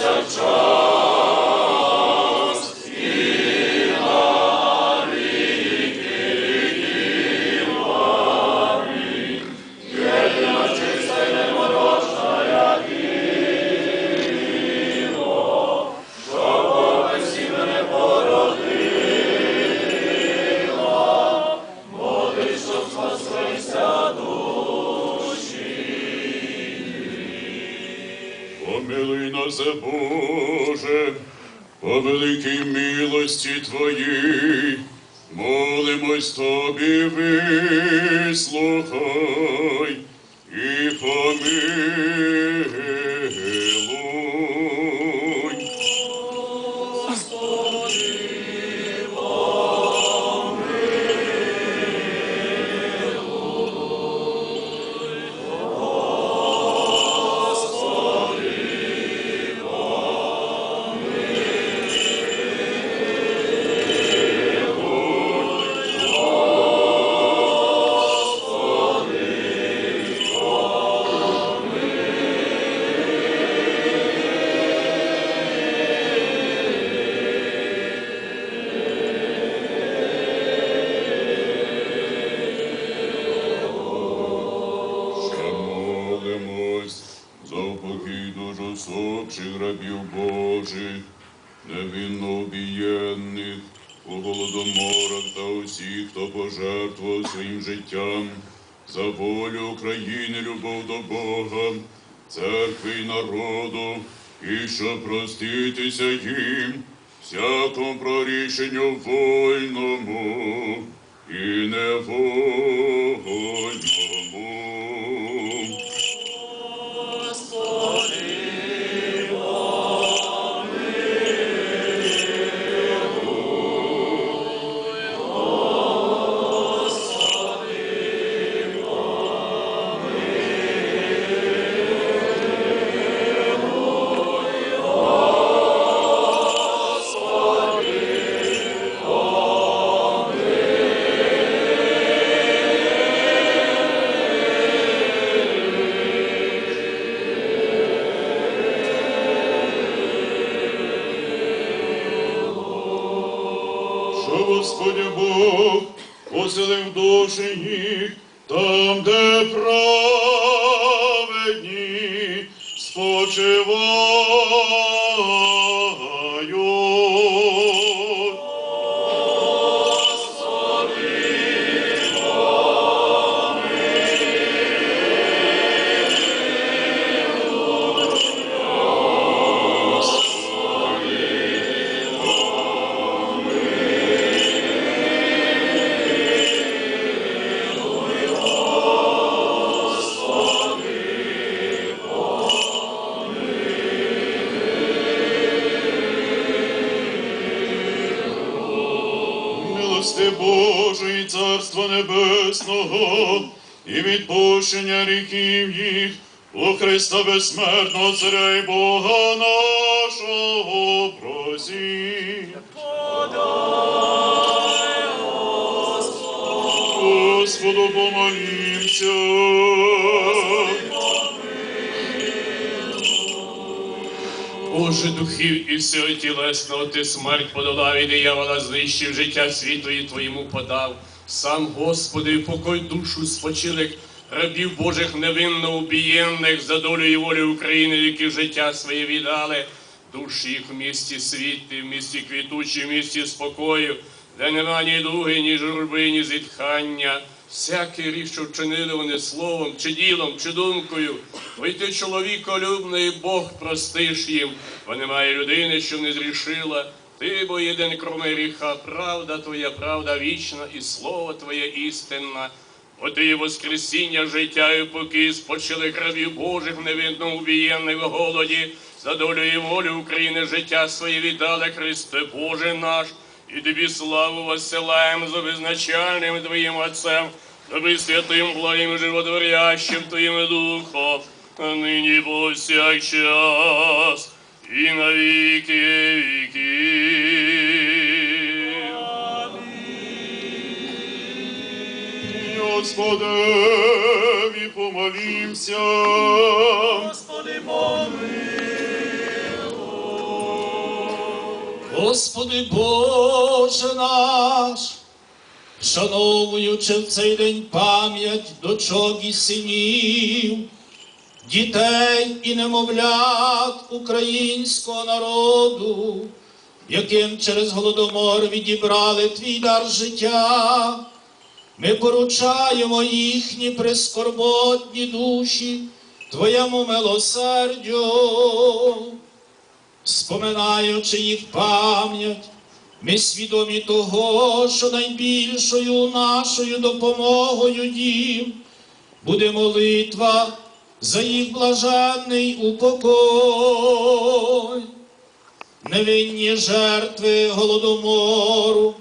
Sancho. Помилуй нас, Боже, по великій милості Твоїй, молимось Тобі, вислухай і помилуй. Упокій рабів Божих, невинно убієнних у голодоморах та усіх, хто пожертвував своїм життям за волю України, любов до Бога, церкви і народу, і щоб проститися їм всякому прорішенню вольному і невольному. Бог поселив душі їх там, де праведні спочивають. Милости Божої, Царства Небесного і відпущення гріхів їх у Христа безсмертного Царя і Бога нашого просіть. Господу помолімся. Боже духів і всього тілесного, ти смерть подолав і диявола знищив життя світу і твоєму подав. Сам, Господи, покой душу спочилих рабів Божих невинно убієнних за долю і волю України, які життя своє віддали. Душі їх в місті світлі, в місті квітучі, в місті спокою, де нема ні дуги, ні журби, ні зітхання. Всякий рік, що вчинили вони словом, чи ділом, чи думкою, ой ти чоловіколюбний Бог простиш їм, бо немає людини, що не зрішила. Ти бо єдин кроме гріха, правда твоя, правда вічна, і слово Твоє істинна. Бо ти воскресіння життя і покій спочили кровів Божих невинно убієнних в голоді, за долю і волю України життя своє віддали Христе Боже наш, і тобі славу воссилаємо за визначальним Твоїм Отцем, тобі святим благим животворящим Твоїм Духом, нині повсякчас і на віки віків. Господеві помолімся. Господи помилуй. Господи Боже наш, вшановуючи в цей день пам'ять дочок і синів, дітей і немовлят українського народу, яким через голодомор відібрали твій дар життя, ми поручаємо їхні прискорботні душі Твоєму милосердю споминаючи їх пам'ять, ми свідомі того, що найбільшою нашою допомогою їм буде молитва за їх блаженний упокой. Невинні жертви голодомору